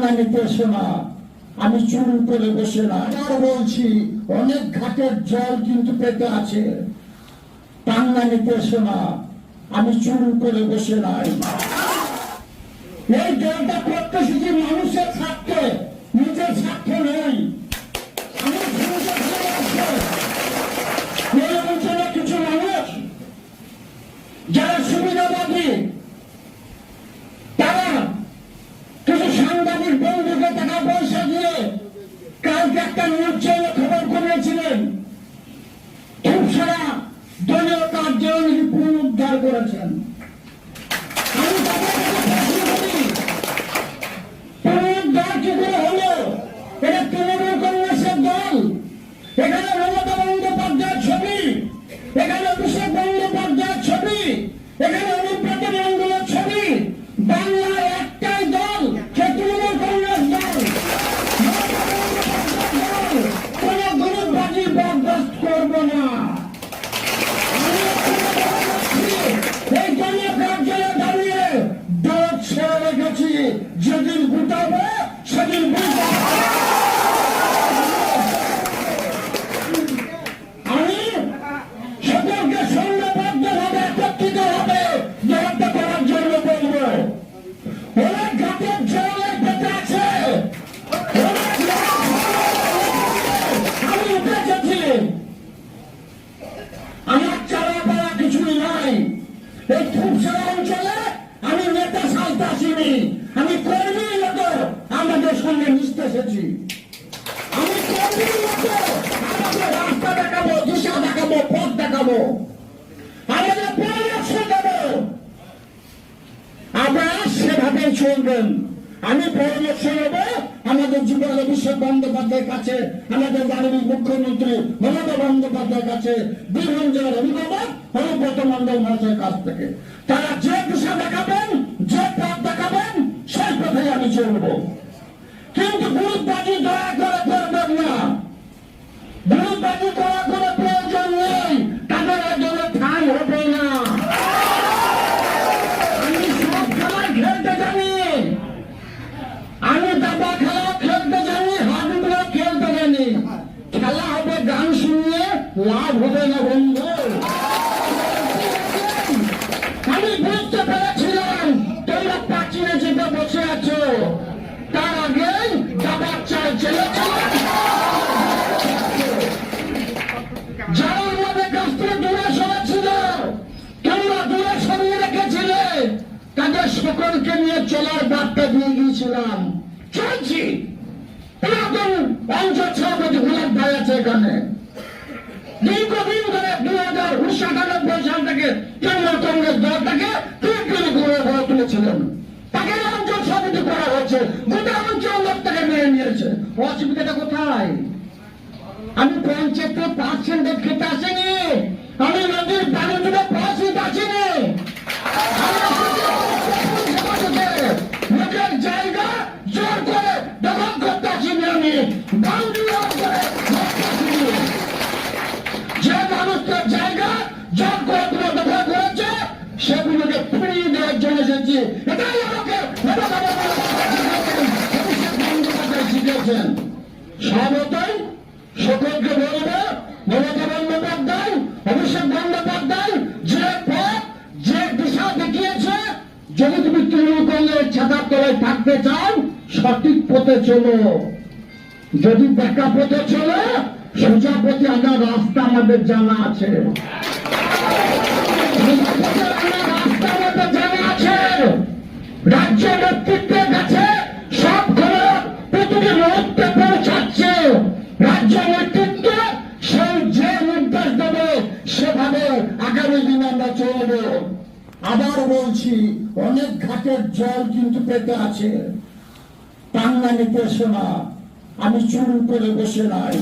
না আমি চুরি করে বসে না। আবার বলছি, অনেক ঘাটের জল কিন্তু পেতে আছে। টাঙ্গানিতে এসো না আমি চুরি করে বসে নাই। এই জলটা প্রত্যাশিত মানুষের স্বার্থে, নিজের স্বার্থে নেই কিছু মানুষ? যারা সুবিধাবাদী আমি কর্মী আমাদের সঙ্গে মিশতে এসেছি। আমি আমাদের রাস্তা দেখাবো, দিশা দেখাবো, পথ দেখাবো। আমাদের দেবো আপনারা সেভাবে চলবেন। আমি পরামর্শ নেব, আমাদের অভিষেক বন্দ্যোপাধ্যায়ের কাছে, আমাদের মাননীয় মুখ্যমন্ত্রী মমতা বন্দ্যোপাধ্যায়ের কাছে, বীরভূম জেলার অভিভাবক অনুব্রত মন্ডল মহাশয়ের কাছ থেকে। তারা যে দিশা দেখাবেন আমি চলবো কিন্তু গ্রুপবাজি দয়া করে না গ্রুপবাজি করা প্রয়োজন নেই। তাদের হবে না। আমি সব খেলা খেলতে জানি। আমি দাবা খেলা খেলতে জানি খেলতে জানি। খেলা হবে গান শুনিয়ে, লাভ হবে না বন্ধু। তাদের নিয়ে চলার বার্তা দিয়ে গিয়েছিলাম। চলছি। পুরাতন এখানে। দীর্ঘদিন ধরে হাজার উনিশশো আটানব্বই সাল থেকে তৃণমূল কংগ্রেস গড়ে তুলেছিলেন। তাকে অঞ্চল সভাপতি করা গোটা অঞ্চল নিয়েছে। অসুবিধাটা কোথায়? আমি পঞ্চায়েতে পার্সেন্টেজ খেতে আসিনি। আমি নদীর তুলে পার্সেন্ট আসিনি যদি তুমি তলায় থাকতে চাও, সঠিক পথে চলো। যদি দেখা পথে চলো, সোজা পথে আনার রাস্তা আমাদের জানা আছে। আবার বলছি, অনেক ঘাটের জল কিন্তু পেতে আছে। টাঙ্গানিতে নিতে না আমি চুরি করে বসে নাই।